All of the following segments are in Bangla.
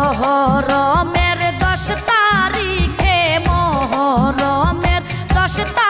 মহরমের দশ তারিখে মহরমের দশ তারিখ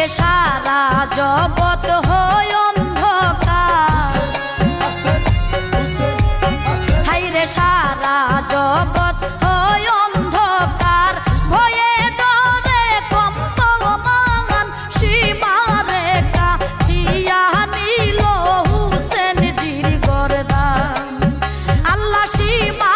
থাকলে সারা জগৎ হয় অন্ধকার। হাইরে সারা জগৎ হয় অন্ধকার। ভয়ে ডরে কম্পমান সীমারে নিল হুসেন জির গরদান আল্লাহ সীমা